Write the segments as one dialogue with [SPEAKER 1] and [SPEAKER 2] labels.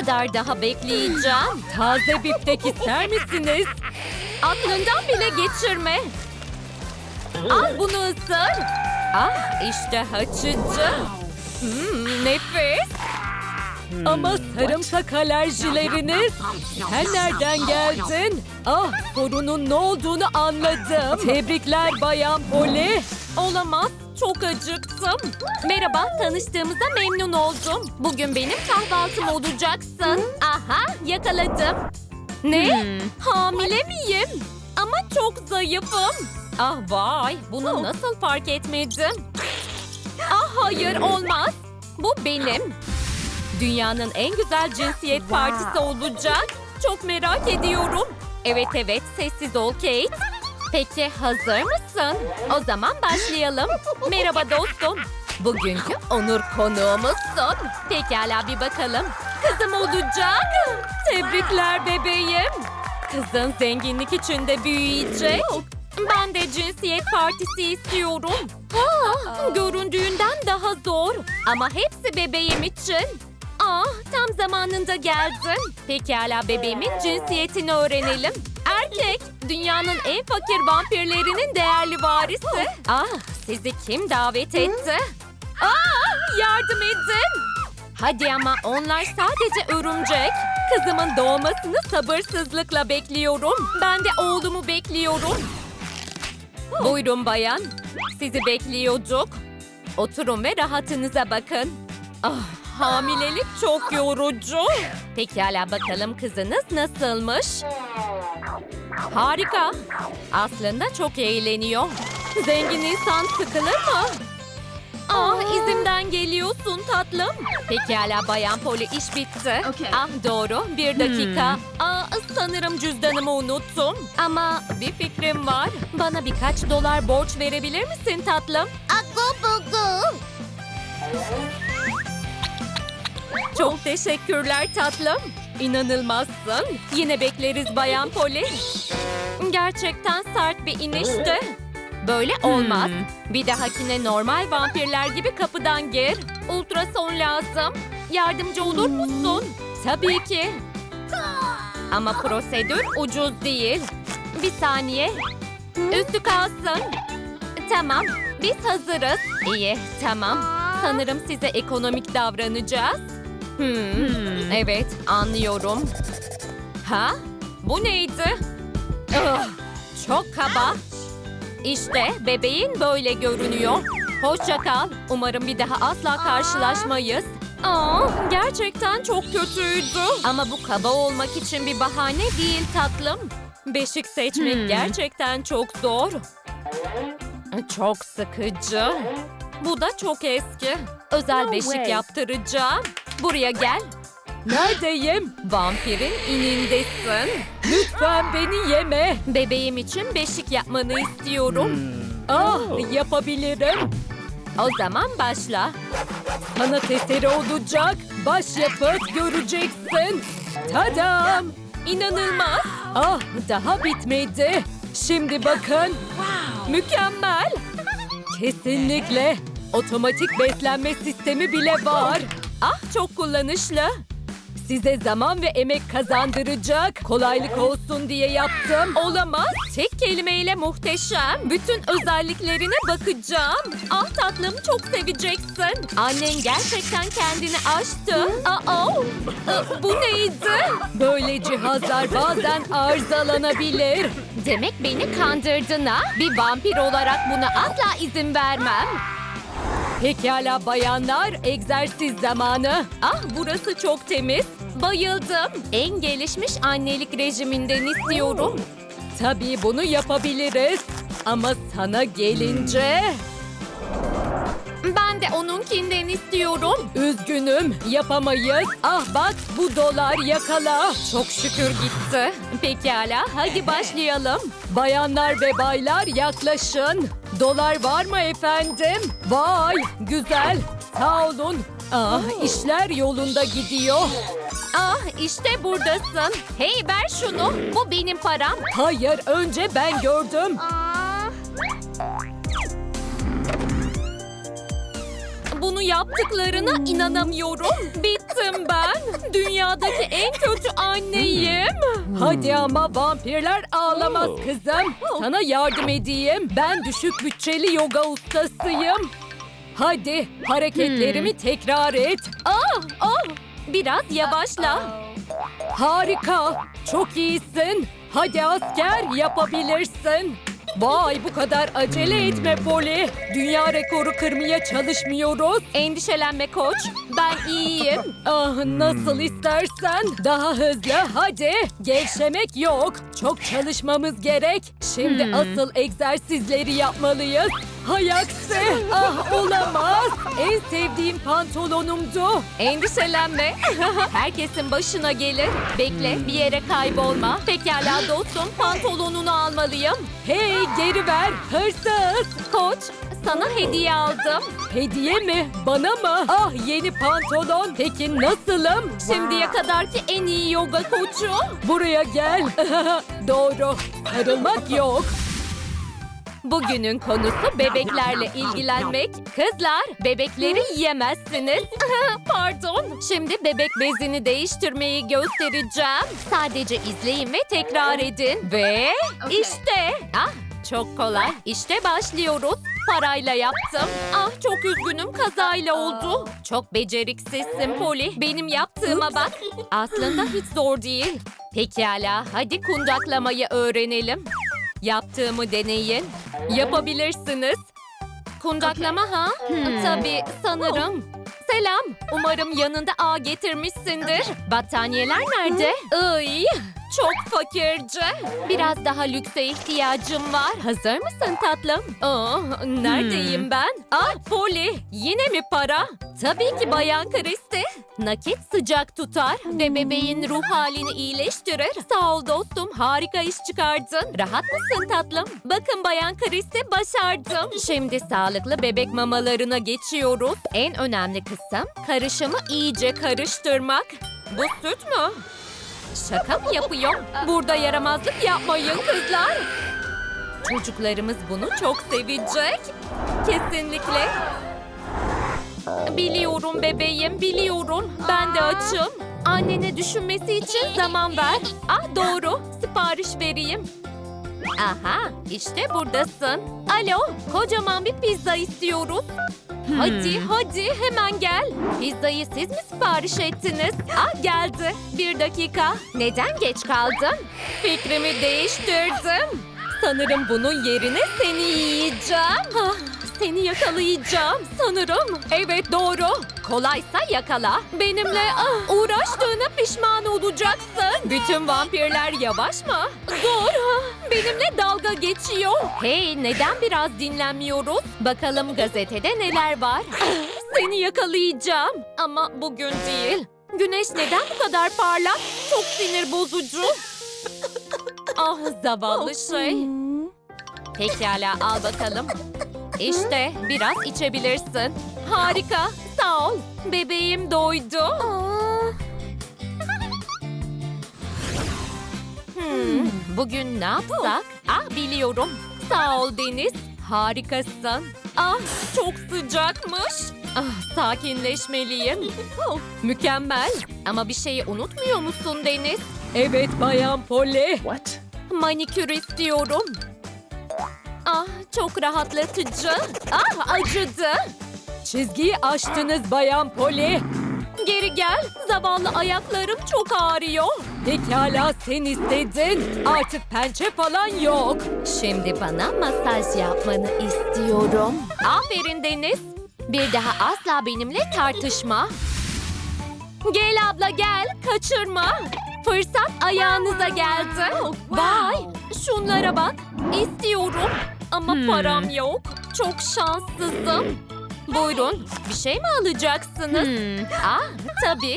[SPEAKER 1] kadar daha bekleyeceğim?
[SPEAKER 2] Taze biftek ister misiniz?
[SPEAKER 1] Aklından bile geçirme. Al bunu ısır. Ah işte haçıcı. Hmm, nefis.
[SPEAKER 2] Ama sarımsak alerjileriniz. Sen nereden geldin? Ah sorunun ne olduğunu anladım. Tebrikler Bayan Poli.
[SPEAKER 1] Olamaz. Çok acıktım. Merhaba, tanıştığımıza memnun oldum. Bugün benim kahvaltım olacaksın. Aha, yakaladım. Ne? Hamile miyim? Ama çok zayıfım. Ah vay, bunu nasıl fark etmedim? Ah hayır, olmaz. Bu benim. Dünyanın en güzel cinsiyet partisi olacak. Çok merak ediyorum. Evet evet, sessiz ol Kate. Peki hazır mısın? O zaman başlayalım. Merhaba dostum. Bugünkü onur konuğumuzsun. Pekala bir bakalım. Kızım olacak. Tebrikler bebeğim. Kızın zenginlik içinde büyüyecek. Ben de cinsiyet partisi istiyorum. Ha, göründüğünden daha zor. Ama hepsi bebeğim için. Ah, tam zamanında geldin. Pekala bebeğimin cinsiyetini öğrenelim. Erkek, dünyanın en fakir vampirlerinin değerli varisi. Ah, sizi kim davet etti? Ah, yardım edin. Hadi ama onlar sadece örümcek. Kızımın doğmasını sabırsızlıkla bekliyorum. Ben de oğlumu bekliyorum. Buyurun bayan. Sizi bekliyorduk. Oturun ve rahatınıza bakın. Ah, hamilelik çok yorucu. Pekala bakalım kızınız nasılmış? Harika. Aslında çok eğleniyor. Zengin insan sıkılır mı? Ah izimden geliyorsun tatlım. Pekala Bayan Poli iş bitti.
[SPEAKER 3] Okey.
[SPEAKER 1] Ah doğru bir dakika. Aa, sanırım cüzdanımı unuttum. Ama bir fikrim var. Bana birkaç dolar borç verebilir misin tatlım? Çok teşekkürler tatlım. İnanılmazsın. Yine bekleriz Bayan Poli. Gerçekten sert bir inişti. Böyle olmaz. Bir dahakine normal vampirler gibi kapıdan gir. Ultrason lazım. Yardımcı olur musun? Tabii ki. Ama prosedür ucuz değil. Bir saniye. Üstü kalsın. Tamam, biz hazırız. İyi, tamam. Sanırım size ekonomik davranacağız. Hmm, evet, anlıyorum. Ha? Bu neydi? Ah, çok kaba. İşte bebeğin böyle görünüyor. Hoşça kal. Umarım bir daha asla karşılaşmayız. Aa, gerçekten çok kötüydü. Ama bu kaba olmak için bir bahane değil tatlım. Beşik seçmek gerçekten çok zor. Çok sıkıcı. Bu da çok eski. Özel
[SPEAKER 2] No
[SPEAKER 1] beşik
[SPEAKER 2] way.
[SPEAKER 1] yaptıracağım. Buraya gel.
[SPEAKER 2] Neredeyim?
[SPEAKER 1] Vampirin inindesin.
[SPEAKER 2] Lütfen beni yeme.
[SPEAKER 1] Bebeğim için beşik yapmanı istiyorum.
[SPEAKER 2] Ah yapabilirim.
[SPEAKER 1] O zaman başla.
[SPEAKER 2] Sanat eseri olacak. Başyapıt göreceksin. Tadam.
[SPEAKER 1] İnanılmaz.
[SPEAKER 2] Ah daha bitmedi. Şimdi bakın.
[SPEAKER 1] Mükemmel.
[SPEAKER 2] Kesinlikle. Otomatik beslenme sistemi bile var.
[SPEAKER 1] Ah çok kullanışlı.
[SPEAKER 2] Size zaman ve emek kazandıracak. Kolaylık olsun diye yaptım.
[SPEAKER 1] Olamaz. Tek kelimeyle muhteşem. Bütün özelliklerine bakacağım. Ah tatlım çok seveceksin. Annen gerçekten kendini aştı. Aa, Ee, bu neydi?
[SPEAKER 2] Böyle cihazlar bazen arızalanabilir.
[SPEAKER 1] Demek beni kandırdın ha? Bir vampir olarak buna asla izin vermem.
[SPEAKER 2] Pekala bayanlar, egzersiz zamanı.
[SPEAKER 1] Ah burası çok temiz. Bayıldım. En gelişmiş annelik rejiminden istiyorum.
[SPEAKER 2] Tabii bunu yapabiliriz. Ama sana gelince...
[SPEAKER 1] Ben de onunkinden istiyorum.
[SPEAKER 2] Üzgünüm, yapamayız. Ah bak, bu dolar yakala.
[SPEAKER 1] Çok şükür gitti. Pekala hadi başlayalım.
[SPEAKER 2] Bayanlar ve baylar yaklaşın. Dolar var mı efendim? Vay, güzel. Sağ olun. Ah, işler yolunda gidiyor.
[SPEAKER 1] Ah işte buradasın. Hey ver şunu. Bu benim param.
[SPEAKER 2] Hayır, önce ben gördüm.
[SPEAKER 1] Bunu yaptıklarına inanamıyorum. Bittim ben. Dünya Dünyadaki en kötü anneyim.
[SPEAKER 2] Hadi ama vampirler ağlamaz kızım. Sana yardım edeyim. Ben düşük bütçeli yoga ustasıyım. Hadi hareketlerimi tekrar et.
[SPEAKER 1] Ah, ah. Biraz yavaşla.
[SPEAKER 2] Harika. Çok iyisin. Hadi asker yapabilirsin. Vay bu kadar acele etme Poli. Dünya rekoru kırmaya çalışmıyoruz.
[SPEAKER 1] Endişelenme koç. Ben iyiyim.
[SPEAKER 2] Ah nasıl istersen. Daha hızlı hadi. Gevşemek yok. Çok çalışmamız gerek. Şimdi asıl egzersizleri yapmalıyız. Hay aksi. Ah olamaz. En sevdiğim pantolonumdu.
[SPEAKER 1] Endişelenme. Herkesin başına gelir. Bekle bir yere kaybolma. Pekala dostum pantolonunu almalıyım.
[SPEAKER 2] Hey geri ver. Hırsız.
[SPEAKER 1] Koç sana hediye aldım.
[SPEAKER 2] Hediye mi? Bana mı? Ah yeni pantolon. Peki nasılım?
[SPEAKER 1] Şimdiye kadarki en iyi yoga koçu.
[SPEAKER 2] Buraya gel. Doğru. Sarılmak yok.
[SPEAKER 1] Bugünün konusu bebeklerle ilgilenmek. Kızlar, bebekleri yiyemezsiniz. Pardon. Şimdi bebek bezini değiştirmeyi göstereceğim. Sadece izleyin ve tekrar edin. Ve işte. Ah, çok kolay. İşte başlıyoruz. Parayla yaptım. Ah çok üzgünüm kazayla oldu. Çok beceriksizsin Poli. Benim yaptığıma bak. Aslında hiç zor değil. Pekala hadi kundaklamayı öğrenelim. Yaptığımı deneyin. Yapabilirsiniz. Kundaklama ha? Tabii sanırım. Selam. Umarım yanında ağ getirmişsindir. Battaniyeler nerede? Iy, çok fakirce. Biraz daha lükse ihtiyacım var. Hazır mısın tatlım? Aa, neredeyim ben? Ah Polly, yine mi para? Tabii ki Bayan Kristi. Nakit sıcak tutar ve bebeğin ruh halini iyileştirir. Sağ ol dostum, harika iş çıkardın. Rahat mısın tatlım? Bakın Bayan Kristi başardım. Şimdi sağlıklı bebek mamalarına geçiyoruz. En önemli kısım karışımı iyice karıştırmak. Bu süt mü? Şaka mı yapıyor? Burada yaramazlık yapmayın kızlar. Çocuklarımız bunu çok sevecek. Kesinlikle. Biliyorum bebeğim, biliyorum. Ben de açım. Annene düşünmesi için zaman ver. Ah doğru, sipariş vereyim. Aha, işte buradasın. Alo, kocaman bir pizza istiyoruz. Hadi, hadi hemen gel. Pizzayı siz mi sipariş ettiniz? Ah geldi. Bir dakika. Neden geç kaldın? Fikrimi değiştirdim. Sanırım bunun yerine seni yiyeceğim. Ah, seni yakalayacağım sanırım. Evet doğru. Kolaysa yakala. Benimle ah, uğraştığına pişman olacaksın. Bütün vampirler yavaş mı? Zor. Ah, Benimle dalga geçiyor. Hey neden biraz dinlenmiyoruz? Bakalım gazetede neler var. Ah, Seni yakalayacağım. Ama bugün değil. Güneş neden bu kadar parlak? Çok sinir bozucu. Ah zavallı şey. Pekala al bakalım. İşte biraz içebilirsin. Harika. Sağ ol. Bebeğim doydu. Hmm, bugün ne yapsak? Ah biliyorum. Sağ ol Deniz. Harikasın. Ah çok sıcakmış. Ah sakinleşmeliyim. Oh, mükemmel. Ama bir şeyi unutmuyor musun Deniz?
[SPEAKER 2] Evet Bayan Polly.
[SPEAKER 3] What?
[SPEAKER 1] Manikür istiyorum. Ah çok rahatlatıcı. Ah acıdı.
[SPEAKER 2] Çizgiyi aştınız Bayan Polly.
[SPEAKER 1] Geri gel. Zavallı ayaklarım çok ağrıyor.
[SPEAKER 2] Pekala sen istedin. Artık pençe falan yok.
[SPEAKER 1] Şimdi bana masaj yapmanı istiyorum. Aferin Deniz. Bir daha asla benimle tartışma. Gel abla gel, kaçırma. Fırsat ayağınıza geldi. Vay, şunlara bak. İstiyorum ama param yok. Çok şanssızım. Buyurun, bir şey mi alacaksınız? Ah, tabii.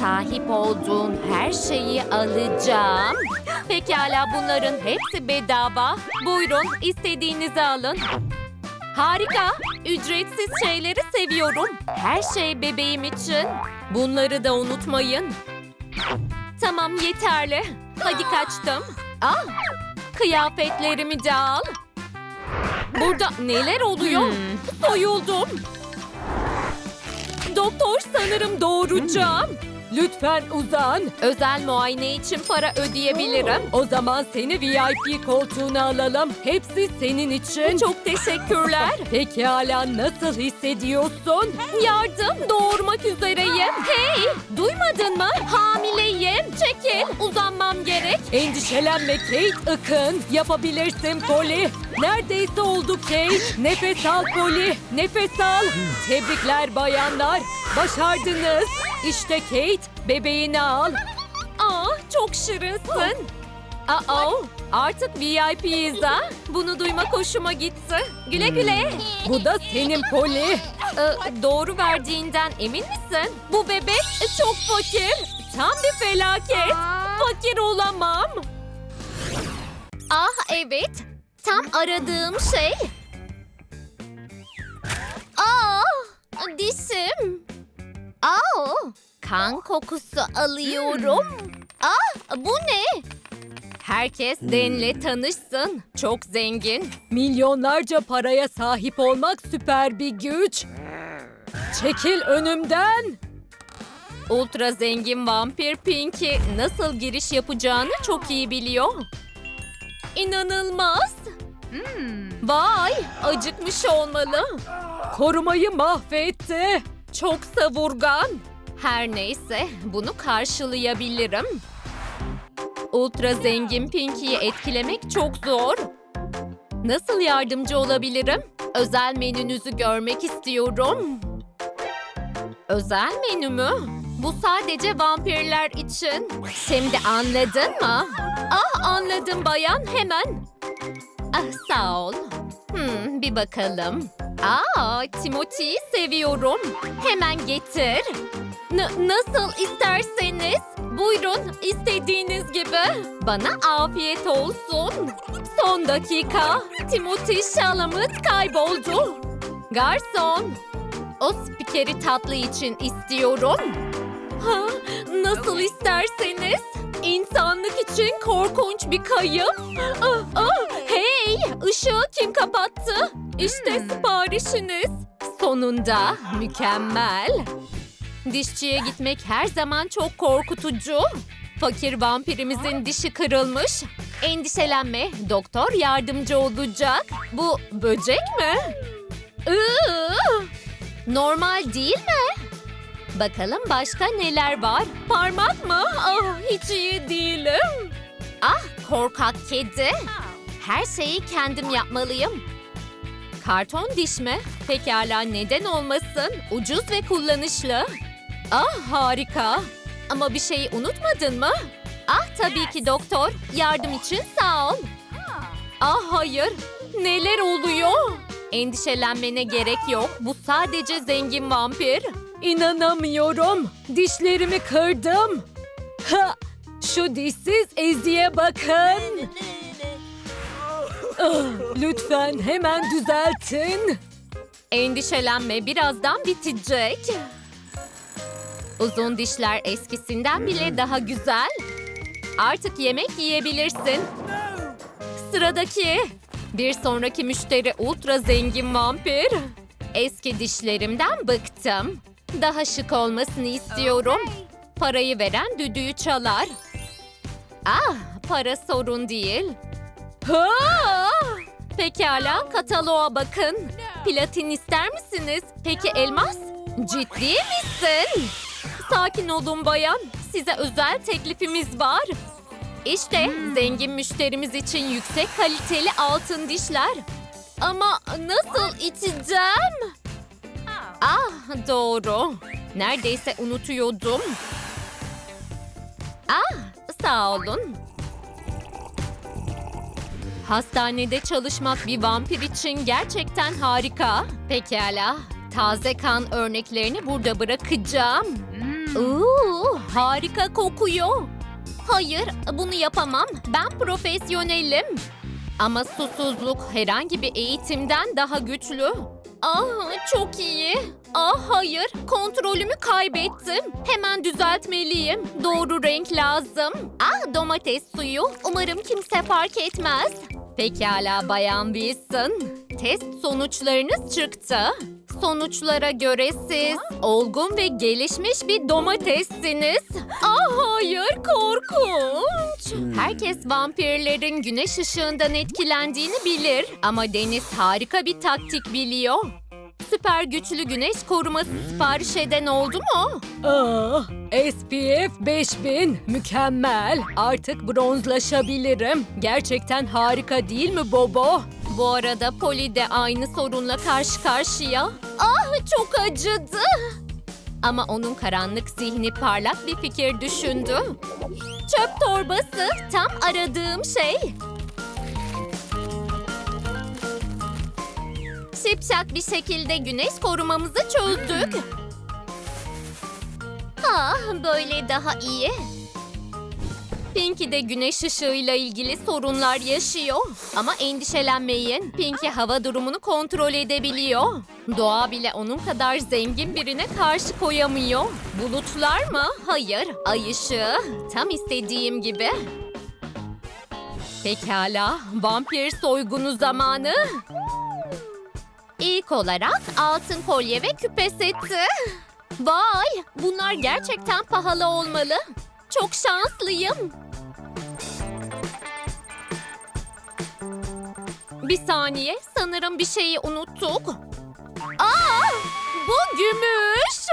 [SPEAKER 1] Sahip olduğum her şeyi alacağım. Pekala bunların hepsi bedava. Buyurun istediğinizi alın. Harika. Ücretsiz şeyleri seviyorum. Her şey bebeğim için. Bunları da unutmayın. Tamam yeterli. Hadi kaçtım. Ah, kıyafetlerimi de al. Burada neler oluyor? Soyuldum. Doktor sanırım doğuracağım.
[SPEAKER 2] Lütfen uzan.
[SPEAKER 1] Özel muayene için para ödeyebilirim.
[SPEAKER 2] O zaman seni VIP koltuğuna alalım. Hepsi senin için.
[SPEAKER 1] Çok teşekkürler.
[SPEAKER 2] Pekala nasıl hissediyorsun?
[SPEAKER 1] Yardım doğurmak üzereyim. Hey duymadın mı? Hamileyim. Çekil. Uzanmam gerek.
[SPEAKER 2] Endişelenme Kate Akın. Yapabilirsin Polly. Neredeyse oldu Kate. Nefes al Polly. Nefes al. Tebrikler bayanlar. Başardınız. İşte Kate bebeğini al.
[SPEAKER 1] Aa çok şirinsın. Aa artık VIP'yiz ha. Bunu duymak hoşuma gitti. Güle güle.
[SPEAKER 2] Bu da senin Polly.
[SPEAKER 1] Ee, doğru verdiğinden emin misin? Bu bebek çok fakir. Tam bir felaket. Fakir olamam. Ah evet. Tam aradığım şey. Aa, dişim. Aa, kan kokusu alıyorum. Ah, bu ne? Herkes Den'le tanışsın. Çok zengin.
[SPEAKER 2] Milyonlarca paraya sahip olmak süper bir güç. Çekil önümden.
[SPEAKER 1] Ultra zengin vampir Pinky nasıl giriş yapacağını çok iyi biliyor. İnanılmaz. Vay, acıkmış olmalı.
[SPEAKER 2] Korumayı mahvetti.
[SPEAKER 1] Çok savurgan. Her neyse, bunu karşılayabilirim. Ultra zengin Pinky'yi etkilemek çok zor. Nasıl yardımcı olabilirim? Özel menünüzü görmek istiyorum. Özel menü mü? Bu sadece vampirler için. Şimdi anladın mı? Ah anladım bayan hemen. Ah sağ ol. Hmm, bir bakalım. Aa, Timothy'yi seviyorum. Hemen getir. N- nasıl isterseniz. Buyurun, istediğiniz gibi. Bana afiyet olsun. Son dakika. Timothy şalamıt kayboldu. Garson, o spikeri tatlı için istiyorum. Ha, nasıl isterseniz. İnsanlık için korkunç bir kayıp. Ah, ah, hey, ışığı kim kapattı? İşte siparişiniz. Sonunda mükemmel. Dişçiye gitmek her zaman çok korkutucu. Fakir vampirimizin dişi kırılmış. Endişelenme, doktor yardımcı olacak. Bu böcek mi? Normal değil mi? Bakalım başka neler var? Parmak mı? Ah hiç iyi değilim. Ah korkak kedi. Her şeyi kendim yapmalıyım. Karton diş mi? Pekala neden olmasın? Ucuz ve kullanışlı. Ah harika. Ama bir şeyi unutmadın mı? Ah tabii ki doktor. Yardım için sağ ol. Ah hayır. Neler oluyor? Endişelenmene gerek yok. Bu sadece zengin vampir.
[SPEAKER 2] İnanamıyorum. Dişlerimi kırdım. Ha, şu dişsiz Ezi'ye bakın. Ah, lütfen hemen düzeltin.
[SPEAKER 1] Endişelenme birazdan bitecek. Uzun dişler eskisinden bile daha güzel. Artık yemek yiyebilirsin. Sıradaki. Bir sonraki müşteri ultra zengin vampir. Eski dişlerimden bıktım. Daha şık olmasını istiyorum. Parayı veren düdüğü çalar. Ah, para sorun değil. Ha! Pekala, kataloğa bakın. Platin ister misiniz? Peki elmas? Ciddi misin? Sakin olun bayan. Size özel teklifimiz var. İşte zengin müşterimiz için yüksek kaliteli altın dişler. Ama nasıl içeceğim? Ah doğru. Neredeyse unutuyordum. Ah sağ olun. Hastanede çalışmak bir vampir için gerçekten harika. Pekala. Taze kan örneklerini burada bırakacağım. Oo, harika kokuyor. Hayır, bunu yapamam. Ben profesyonelim. Ama susuzluk herhangi bir eğitimden daha güçlü. Ah, çok iyi. Ah hayır, kontrolümü kaybettim. Hemen düzeltmeliyim. Doğru renk lazım. Ah, domates suyu. Umarım kimse fark etmez. Pekala Bayan Wilson. Test sonuçlarınız çıktı. Sonuçlara göre siz olgun ve gelişmiş bir domatessiniz. Ah hayır korkunç. Herkes vampirlerin güneş ışığından etkilendiğini bilir. Ama Deniz harika bir taktik biliyor. Süper güçlü güneş koruması sipariş eden oldu mu?
[SPEAKER 2] Ah, SPF 5000 mükemmel. Artık bronzlaşabilirim. Gerçekten harika değil mi Bobo?
[SPEAKER 1] Bu arada Polly de aynı sorunla karşı karşıya. Ah çok acıdı. Ama onun karanlık zihni parlak bir fikir düşündü. Çöp torbası tam aradığım şey. Şipşak bir şekilde güneş korumamızı çözdük. Ah böyle daha iyi. Pinky de güneş ışığıyla ilgili sorunlar yaşıyor. Ama endişelenmeyin. Pinky hava durumunu kontrol edebiliyor. Doğa bile onun kadar zengin birine karşı koyamıyor. Bulutlar mı? Hayır. Ay ışığı. Tam istediğim gibi. Pekala. Vampir soygunu zamanı. İlk olarak altın kolye ve küpe seti. Vay! Bunlar gerçekten pahalı olmalı. Çok şanslıyım. Bir saniye, sanırım bir şeyi unuttuk. Aa! Bu gümüş!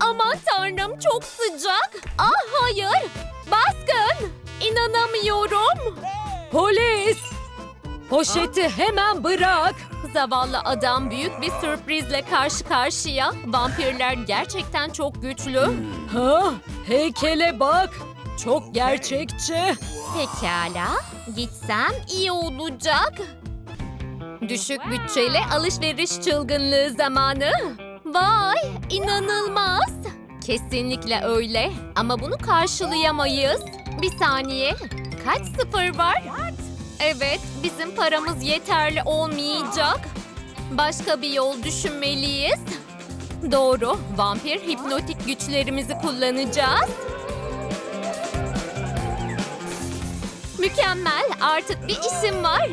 [SPEAKER 1] Aman tanrım çok sıcak. Ah hayır! Baskın! İnanamıyorum.
[SPEAKER 2] Polis! Poşeti hemen bırak.
[SPEAKER 1] Zavallı adam büyük bir sürprizle karşı karşıya. Vampirler gerçekten çok güçlü.
[SPEAKER 2] Ha, heykele bak. Çok gerçekçi.
[SPEAKER 1] Pekala, gitsem iyi olacak. Düşük bütçeli alışveriş çılgınlığı zamanı. Vay, inanılmaz. Kesinlikle öyle ama bunu karşılayamayız. Bir saniye, kaç sıfır var? Evet, bizim paramız yeterli olmayacak. Başka bir yol düşünmeliyiz. Doğru, vampir hipnotik güçlerimizi kullanacağız. Mükemmel, artık bir isim var.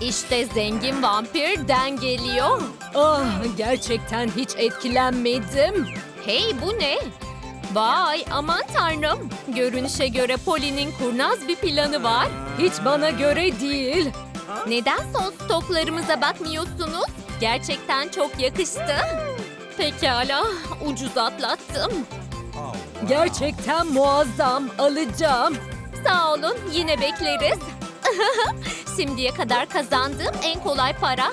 [SPEAKER 1] İşte zengin vampirden geliyor.
[SPEAKER 2] Ah, gerçekten hiç etkilenmedim.
[SPEAKER 1] Hey bu ne? Vay aman tanrım. Görünüşe göre Poli'nin kurnaz bir planı var.
[SPEAKER 2] Hiç bana göre değil.
[SPEAKER 1] Neden son stoklarımıza bakmıyorsunuz? Gerçekten çok yakıştı. Pekala, ucuz atlattım.
[SPEAKER 2] Gerçekten muazzam. Alacağım.
[SPEAKER 1] Sağ olun, yine bekleriz. Şimdiye kadar kazandığım en kolay para.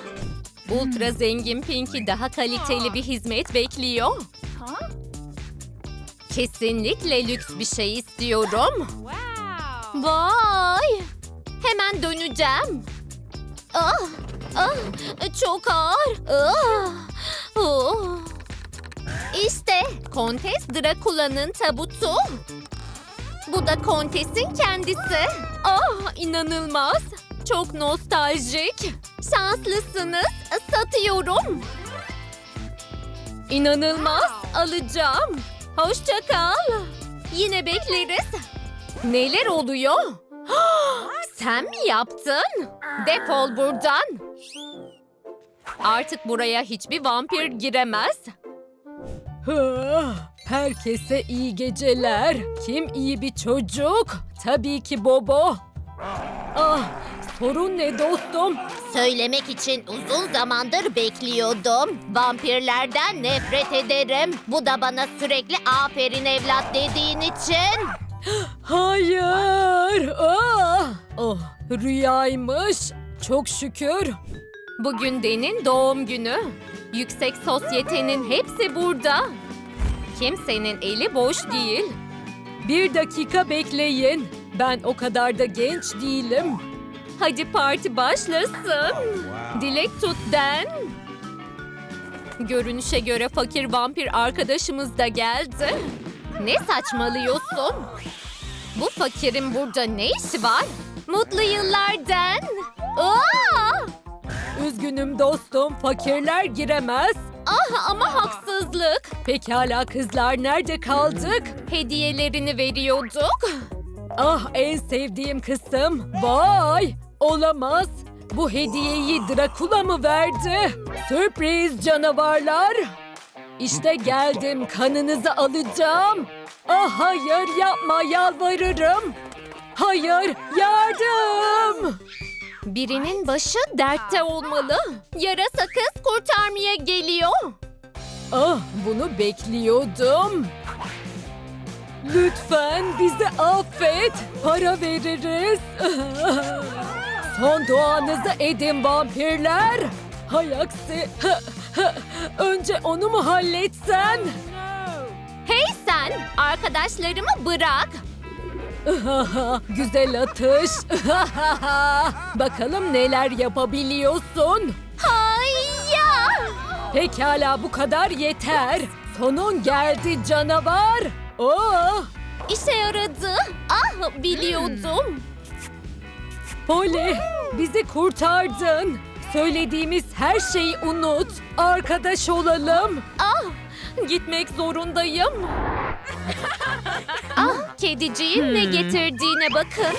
[SPEAKER 1] Ultra zengin Pinky daha kaliteli bir hizmet bekliyor. Kesinlikle lüks bir şey istiyorum. Vay! Hemen döneceğim. Ah, ah, çok ağır. Ah, oh. İşte Kontes Drakula'nın tabutu. Bu da Kontes'in kendisi. Ah inanılmaz. Çok nostaljik. Şanslısınız. Satıyorum. İnanılmaz. Alacağım. Hoşça kal. Yine bekleriz. Neler oluyor? Sen mi yaptın? Defol buradan. Artık buraya hiçbir vampir giremez.
[SPEAKER 2] Herkese iyi geceler. Kim iyi bir çocuk? Tabii ki Bobo. Ah, sorun ne dostum?
[SPEAKER 1] Söylemek için uzun zamandır bekliyordum. Vampirlerden nefret ederim. Bu da bana sürekli aferin evlat dediğin için.
[SPEAKER 2] Hayır. Ah, oh, rüyaymış. Çok şükür.
[SPEAKER 1] Bugün Den'in doğum günü. Yüksek sosyetenin hepsi burada. Kimsenin eli boş değil.
[SPEAKER 2] Bir dakika bekleyin. Ben o kadar da genç değilim.
[SPEAKER 1] Hadi parti başlasın. Dilek tut Den. Görünüşe göre fakir vampir arkadaşımız da geldi. Ne saçmalıyorsun? Bu fakirin burada ne işi var? Mutlu yıllar Den. Aa!
[SPEAKER 2] Üzgünüm dostum, fakirler giremez.
[SPEAKER 1] Ah ama haksızlık.
[SPEAKER 2] Pekala kızlar nerede kaldık?
[SPEAKER 1] Hediyelerini veriyorduk.
[SPEAKER 2] Ah en sevdiğim kısım. Vay! Olamaz. Bu hediyeyi Drakula mı verdi? Sürpriz canavarlar. İşte geldim kanınızı alacağım. Ah hayır yapma yalvarırım. Hayır yardım.
[SPEAKER 1] Birinin başı dertte olmalı. Yarasa kız kurtarmaya geliyor.
[SPEAKER 2] Ah bunu bekliyordum. Lütfen bizi affet. Para veririz. Son duanızı edin vampirler. Hay aksi. Önce onu mu halletsen?
[SPEAKER 1] Hey sen, arkadaşlarımı bırak.
[SPEAKER 2] Güzel atış. Bakalım neler yapabiliyorsun.
[SPEAKER 1] Hayya!
[SPEAKER 2] Pekala bu kadar yeter. Sonun geldi canavar. Oh!
[SPEAKER 1] İşe yaradı. Ah biliyordum.
[SPEAKER 2] Polly, bizi kurtardın. Söylediğimiz her şeyi unut. Arkadaş olalım.
[SPEAKER 1] Ah gitmek zorundayım. ah kediciğin ne getirdiğine bakın.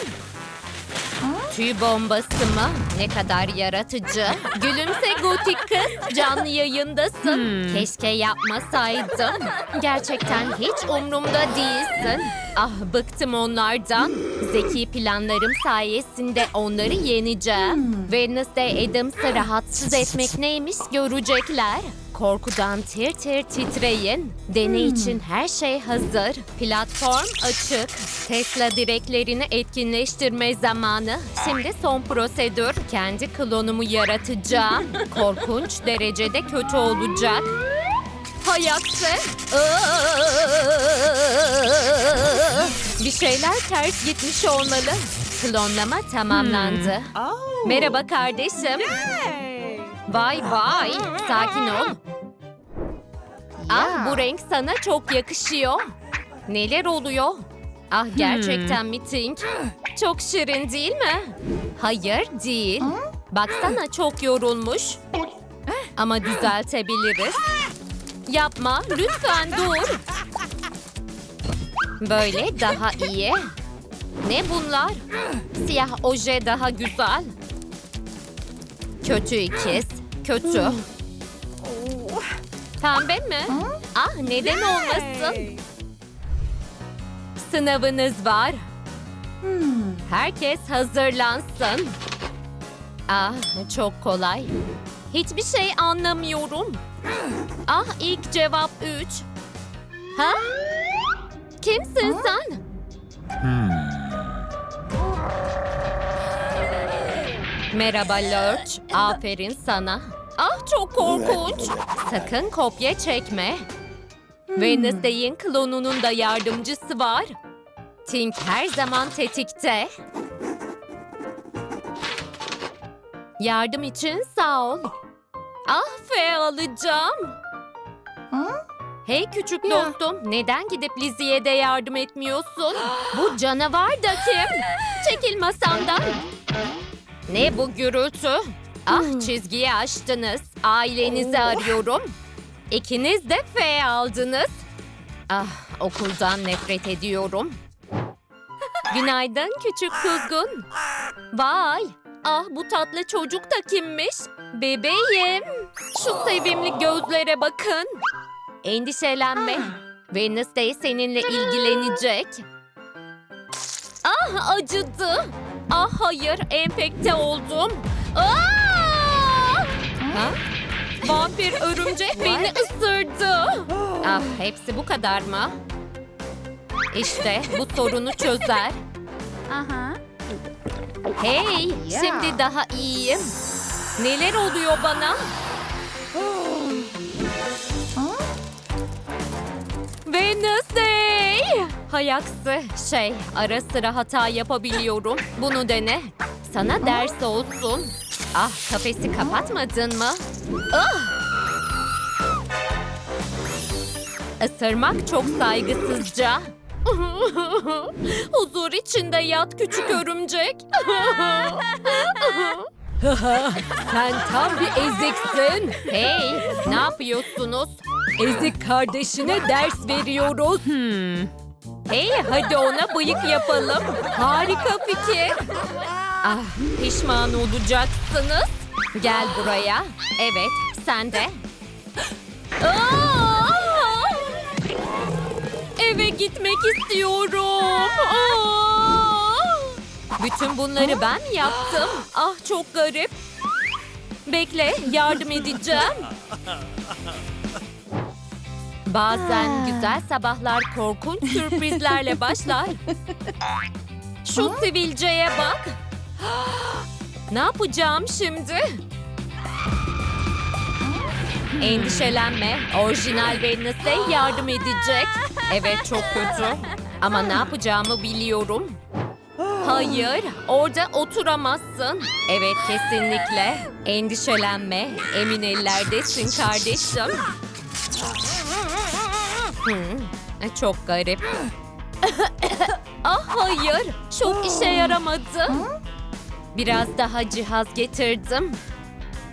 [SPEAKER 1] Tüy bombası mı? Ne kadar yaratıcı. Gülümse gotik kız. Canlı yayındasın. Keşke yapmasaydım. Gerçekten hiç umrumda değilsin. Ah bıktım onlardan. Zeki planlarım sayesinde onları yeneceğim. Wednesday Adams'ı rahatsız etmek neymiş görecekler. Korkudan tir tir titreyin. Deney için her şey hazır. Platform açık. Tesla direklerini etkinleştirme zamanı. Şimdi son prosedür. Kendi klonumu yaratacağım. Korkunç derecede kötü olacak. Hay aksi. Bir şeyler ters gitmiş olmalı. Klonlama tamamlandı. Merhaba kardeşim. Vay vay. Sakin ol. Ah bu renk sana çok yakışıyor. Neler oluyor? Ah gerçekten mi Tink? Çok şirin değil mi? Hayır değil. Baksana çok yorulmuş. Ama düzeltebiliriz. Yapma lütfen dur. Böyle daha iyi. Ne bunlar? Siyah oje daha güzel. Kötü ikiz. Kötü. Pembe mi? Ah neden olmasın? Sınavınız var. Herkes hazırlansın. Ah çok kolay. Hiçbir şey anlamıyorum. Ah ilk cevap 3. Ha? Kimsin sen? Merhaba Lurch. Aferin sana. Çok korkunç. Sakın kopya çekme. Wednesday'in klonunun da yardımcısı var. Tink her zaman tetikte. Yardım için sağ ol. Ah F alacağım. Hey küçük dostum, neden gidip Lizzie'ye de yardım etmiyorsun? bu canavar da kim? Çekil masamdan. Ne bu gürültü? Ah çizgiyi aştınız. Ailenizi arıyorum. İkiniz de F aldınız. Ah okuldan nefret ediyorum. Günaydın küçük kuzgun. Vay. Ah bu tatlı çocuk da kimmiş? Bebeğim. Şu sevimli gözlere bakın. Endişelenme. Wednesday seninle ilgilenecek. Ah acıdı. Ah hayır enfekte oldum. Ah! Ha? Vampir örümcek beni ısırdı. Ah hepsi bu kadar mı? İşte bu sorunu çözer. Hey, şimdi daha iyiyim. Neler oluyor bana? Wednesday! Hay aksi. Şey, ara sıra hata yapabiliyorum. Bunu dene. Sana ders olsun. Ah, kafesi kapatmadın mı? Ah! Isırmak çok saygısızca. Huzur içinde yat küçük örümcek.
[SPEAKER 2] Sen tam bir eziksin.
[SPEAKER 1] hey, ne yapıyorsunuz?
[SPEAKER 2] Ezik kardeşine ders veriyoruz.
[SPEAKER 1] Hey hadi ona bıyık yapalım. Harika fikir. Ah pişman olacaksınız. Gel buraya. Evet sen de. Aa! Eve gitmek istiyorum. Aa! Bütün bunları ben mi yaptım? Ah çok garip. Bekle yardım edeceğim. Bazen güzel sabahlar korkunç sürprizlerle başlar. Şu sivilceye bak. Ne yapacağım şimdi? Endişelenme. Orijinal Wednesday yardım edecek. Evet çok kötü. Ama ne yapacağımı biliyorum. Hayır, orada oturamazsın. Evet, kesinlikle. Endişelenme. Emin ellerdesin kardeşim. Hmm, çok garip. ah hayır, çok işe yaramadı. Biraz daha cihaz getirdim.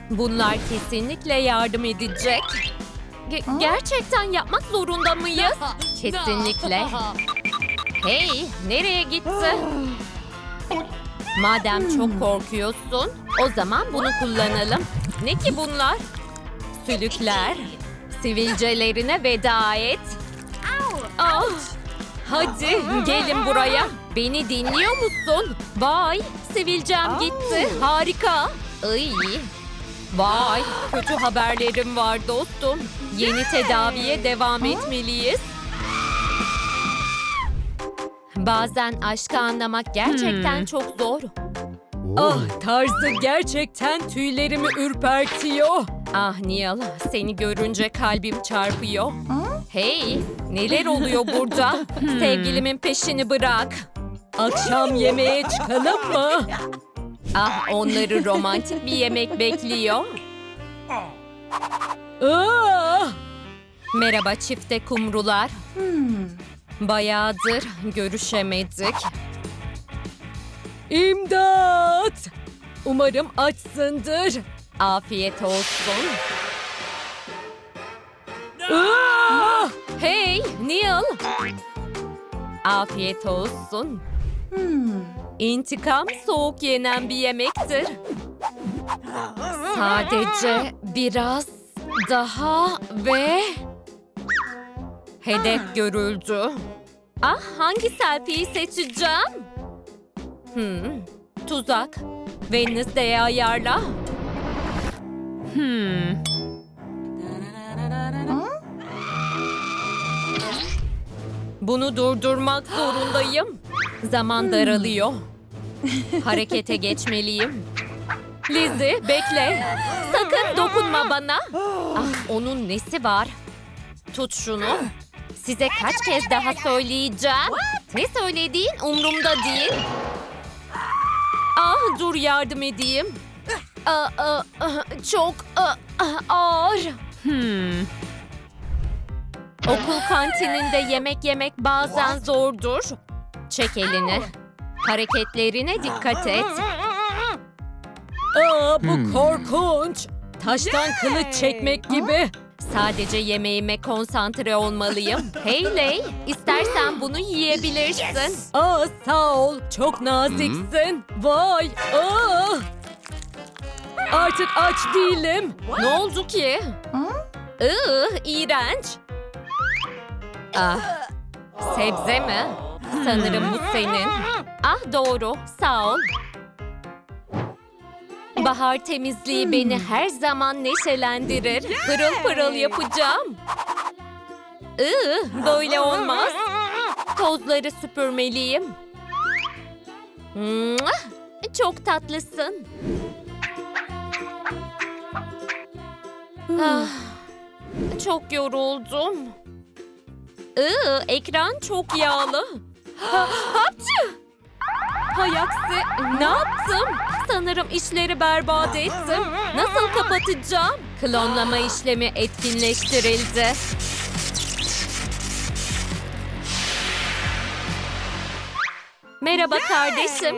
[SPEAKER 1] Bunlar kesinlikle yardım edecek. Ge- gerçekten yapmak zorunda mıyız? Kesinlikle. Hey, nereye gitti? Madem çok korkuyorsun, o zaman bunu kullanalım. Ne ki bunlar? Sülükler. Sivilcelerine veda et. Ah, hadi gelin buraya. Beni dinliyor musun? Vay, sivilcem gitti. Harika. Ay. Vay, kötü haberlerim var dostum. Yeni tedaviye devam etmeliyiz. Bazen aşkı anlamak gerçekten çok zor.
[SPEAKER 2] Ah tarzı gerçekten tüylerimi ürpertiyor.
[SPEAKER 1] Ah Neil, seni görünce kalbim çarpıyor. Hey, neler oluyor burada? Sevgilimin peşini bırak.
[SPEAKER 2] Akşam yemeğe çıkalım mı?
[SPEAKER 1] Ah, onları romantik bir yemek bekliyor.
[SPEAKER 2] Aa!
[SPEAKER 1] Merhaba çifte kumrular. Bayağıdır görüşemedik.
[SPEAKER 2] İmdat! Umarım açsındır.
[SPEAKER 1] Afiyet olsun.
[SPEAKER 2] Aa!
[SPEAKER 1] Hey Neil. Afiyet olsun. İntikam soğuk yenen bir yemektir. Sadece biraz daha ve... Hedef görüldü. Ah hangi selfie'yi seçeceğim? Hmm, tuzak. Wednesday'e ayarla. Hmm. Bunu durdurmak zorundayım. Zaman daralıyor. Harekete geçmeliyim. Lizzie bekle. Sakın dokunma bana. Ah onun nesi var? Tut şunu. Size kaç kez daha söyleyeceğim. Ne söylediğin umurumda değil. Ah dur yardım edeyim. Aa, aa, ah, çok aa, ah, ağır. Hmm. Okul kantininde yemek yemek bazen zordur. Çek elini. Hareketlerine dikkat et.
[SPEAKER 2] Aa bu korkunç. Taştan kılıç çekmek gibi.
[SPEAKER 1] Sadece yemeğime konsantre olmalıyım. Hayley, istersen bunu yiyebilirsin.
[SPEAKER 2] Aa sağ ol. Çok naziksin. Vay. Aa! Artık aç değilim.
[SPEAKER 1] Ne oldu ki? Iı, iğrenç. Ah, sebze mi? Sanırım bu senin. Ah doğru, sağ ol. Bahar temizliği beni her zaman neşelendirir. Pırıl pırıl yapacağım. Iı, böyle olmaz. Tozları süpürmeliyim. Çok tatlısın. Ah, çok yoruldum. Iı, ekran çok yağlı. Ha, hapçı! Hay aksi, ne yaptım? Sanırım işleri berbat ettim. Nasıl kapatacağım? Klonlama işlemi etkinleştirildi. Merhaba kardeşim.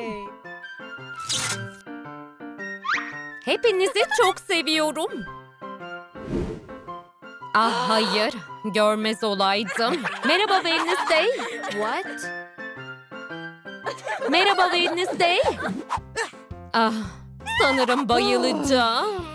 [SPEAKER 1] Hepinizi çok seviyorum. Ah hayır, görmez olaydım. Merhaba Wednesday. What? Merhaba Wednesday. Ah, sanırım bayılacağım.